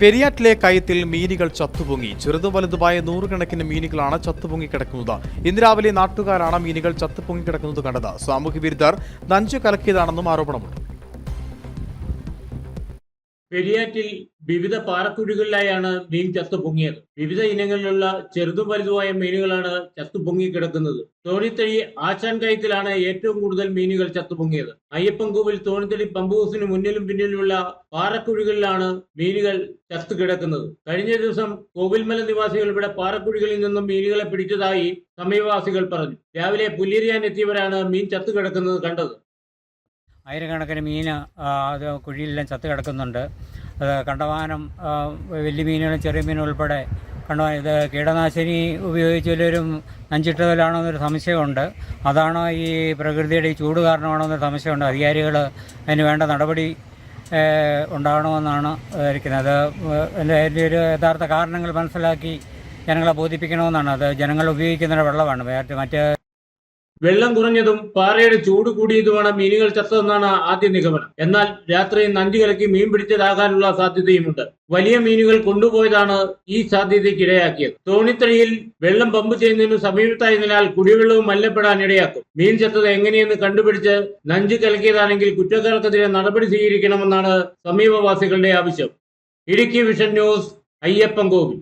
പെരിയാറ്റിലെ കയത്തിൽ മീനുകൾ ചത്തുപൊങ്ങി. ചെറുതും വലുതുമായ നൂറുകണക്കിന് മീനുകളാണ് ചത്തുപൊങ്ങി കിടക്കുന്നത്. ഇന്ന് രാവിലെ നാട്ടുകാരാണ് മീനുകൾ ചത്തുപൊങ്ങി കിടക്കുന്നത് കണ്ടത്. സാമൂഹ്യ വിരുദ്ധർ നഞ്ചു കലക്കിയതാണെന്നും ആരോപണമുണ്ട്. പെരിയാറ്റിൽ വിവിധ പാറക്കുഴികളിലായാണ് മീൻ ചത്തു പൊങ്ങിയത്. വിവിധ ഇനങ്ങളിലുള്ള ചെറുതും വലുതുമായ മീനുകളാണ് ചത്തുപൊങ്ങി കിടക്കുന്നത്. തോണിത്തടി ആശാൻ കയത്തിലാണ് ഏറ്റവും കൂടുതൽ മീനുകൾ ചത്തു പൊങ്ങിയത്. അയ്യപ്പൻകോവിൽ തോണിത്തടി പമ്പ് ഹൗസിന് മുന്നിലും പിന്നിലുമുള്ള പാറക്കുഴികളിലാണ് മീനുകൾ ചത്തു കിടക്കുന്നത്. കഴിഞ്ഞ ദിവസം കോവിൽമല നിവാസികൾ ഇവിടെ പാറക്കുഴികളിൽ നിന്നും മീനുകളെ പിടിച്ചതായി സമീപവാസികൾ പറഞ്ഞു. രാവിലെ പുല്ലേരിയാൻ എത്തിയവരാണ് മീൻ ചത്തു കിടക്കുന്നത് കണ്ടത്. ആയിരക്കണക്കിന് മീൻ അത് കുഴിയിലെല്ലാം ചത്ത് കിടക്കുന്നുണ്ട്. അത് കണ്ടമാനം വലിയ മീനുകളും ചെറിയ മീനും ഉൾപ്പെടെ കണ്ടമാനം ഇത് കീടനാശിനി ഉപയോഗിച്ച് വല്ലവരും നഞ്ചിട്ടതിലാണോ എന്നൊരു സംശയമുണ്ട്. അതാണോ ഈ പ്രകൃതിയുടെ ഈ ചൂട് കാരണമാണോ എന്നൊരു സംശയമുണ്ട്. അധികാരികൾ അതിന് വേണ്ട നടപടി ഉണ്ടാകണമെന്നാണ് ഇരിക്കുന്നത്. അത് അതിന്റെ ഒരു യഥാർത്ഥ കാരണങ്ങൾ മനസ്സിലാക്കി ജനങ്ങളെ ബോധിപ്പിക്കണമെന്നാണ്. അത് ജനങ്ങൾ ഉപയോഗിക്കുന്ന വെള്ളമാണ്. മറ്റേ മറ്റ് വെള്ളം കുറഞ്ഞതും പാറയുടെ ചൂട് കൂടിയതുമാണ് മീനുകൾ ചത്തതെന്നാണ് ആദ്യ നിഗമനം. എന്നാൽ രാത്രി നഞ്ചു കലക്കി മീൻ പിടിച്ചതാകാനുള്ള സാധ്യതയുമുണ്ട്. വലിയ മീനുകൾ കൊണ്ടുപോയതാണ് ഈ സാധ്യതയ്ക്ക് ഇടയാക്കിയത് തോണിത്തടിയിൽ വെള്ളം പമ്പ് ചെയ്യുന്നതിന് സമീപത്തായതിനാൽ കുടിവെള്ളവും മല്ലപ്പെടാൻ ഇടയാക്കും. മീൻ ചത്തത് എങ്ങനെയെന്ന് കണ്ടുപിടിച്ച് നഞ്ചു കലക്കിയതാണെങ്കിൽ കുറ്റക്കാർക്കെതിരെ നടപടി സ്വീകരിക്കണമെന്നാണ് സമീപവാസികളുടെ ആവശ്യം. Idukki vision news Ayyappan Kovil.